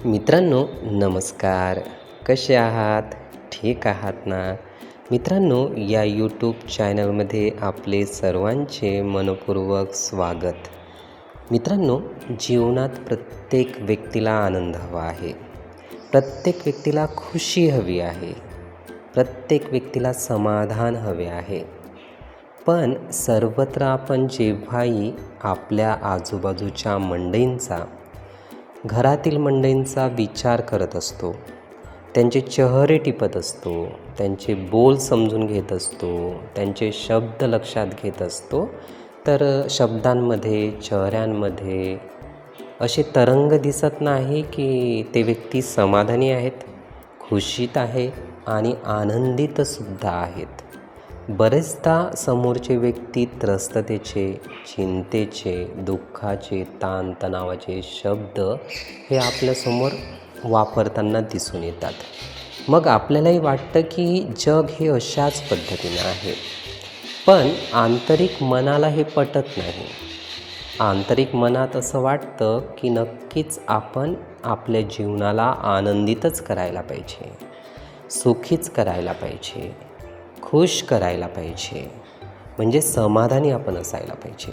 मित्रांनो नमस्कार. कसे आहात? ठीक आहात ना? मित्रांनो या यूट्यूब चॅनलमध्ये आपले सर्वांचे मनपूर्वक स्वागत. मित्रांनो जीवनात प्रत्येक व्यक्तीला आनंद हवा आहे. प्रत्येक व्यक्तीला खुशी हवी आहे. प्रत्येक व्यक्तीला समाधान हवे आहे. पण सर्वत्र आपण जेव्हाही आपल्या आजूबाजूच्या मंडईंचा घरातील मंडळींचा विचार करत असतो. त्यांचे चेहरे टिपत असतो. त्यांचे बोल समजून घेत असतो. त्यांचे शब्द लक्षात घेत असतो. तर शब्दांमध्ये चेहऱ्यांमध्ये असे तरंग दिसत नाही की ते व्यक्ती समाधानी आहेत खुशीत आहे आणि आनंदितसुद्धा आहेत. बरेचदा समोरचे व्यक्ती त्रस्ततेचे चिंतेचे दुःखाचे ताणतणावाचे शब्द हे आपल्यासमोर वापरताना दिसून येतात. मग आपल्यालाही वाटतं की जग हे अशाच पद्धतीनं आहे. पण आंतरिक मनाला हे पटत नाही. आंतरिक मनात असं वाटतं की नक्कीच आपण आपल्या जीवनाला आनंदितच करायला पाहिजे सुखीच करायला पाहिजे. खुश करायला पाहिजे. म्हणजे समाधानी आपण असायला पाहिजे.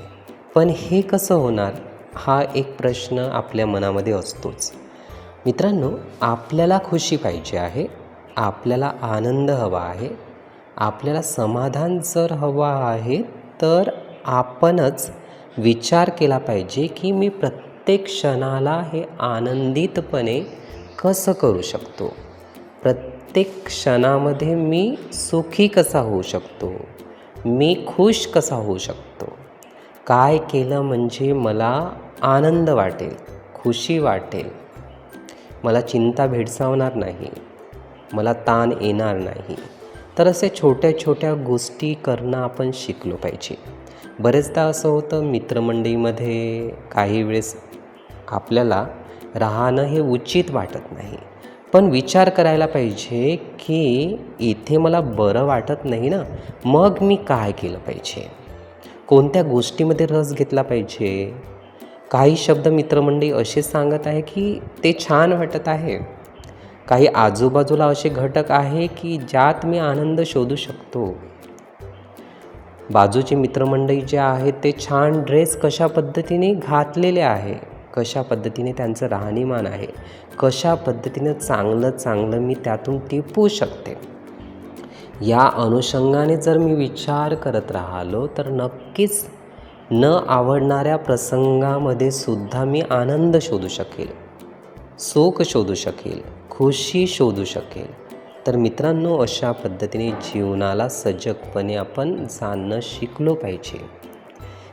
पण हे कसं होणार? हा एक प्रश्न आपल्या मनामध्ये असतोच. मित्रांनो आपल्याला खुशी पाहिजे आहे आपल्याला आनंद हवा आहे आपल्याला समाधान जर हवा आहे तर आपणच विचार केला पाहिजे की मी प्रत्येक क्षणाला हे आनंदितपणे कसं करू शकतो? प्रत्येक क्षणामध्ये मी सुखी कसा होऊ शकतो? मी खुश कसा होऊ शकतो? काय केलं म्हणजे मला आनंद वाटेल खुशी वाटेल? मला चिंता भेडसावणार नाही मला ताण येणार नाही. तर असे छोट्या छोट्या गोष्टी करणं आपण शिकलो पाहिजे. बरेचदा असं होतं मित्रमंडळीमध्ये काही वेळेस आपल्याला राहणं हे उचित वाटत नाही. पण विचार करायला पाहिजे की इथे मला बरं वाटत नाही ना. मग मी काय केलं पाहिजे? कोणत्या गोष्टीमध्ये रस घेतला पाहिजे? काही शब्द मित्रमंडळी असे सांगत आहे की ते छान वाटत आहे. काही आजूबाजूला असे घटक आहे की ज्यात मी आनंद शोधू शकतो. बाजूचे मित्रमंडळी जे आहेत ते छान ड्रेस कशा पद्धतीने घातलेले आहे? कशा पद्धतीने त्यांचं राहणीमान आहे कशा पद्धतीने चांगलं चांगलं मी त्यातून टिपू शकते? या अनुषंगाने जर मी विचार करत राहिलो तर नक्कीच न आवडणाऱ्या प्रसंगामध्ये सुद्धा मी आनंद शोधू शकेल सुख शोधू शकेल खुशी शोधू शकेल. तर मित्रांनो अशा पद्धतीने जीवनाला सजगपणे आपण जाणणं शिकलो पाहिजे.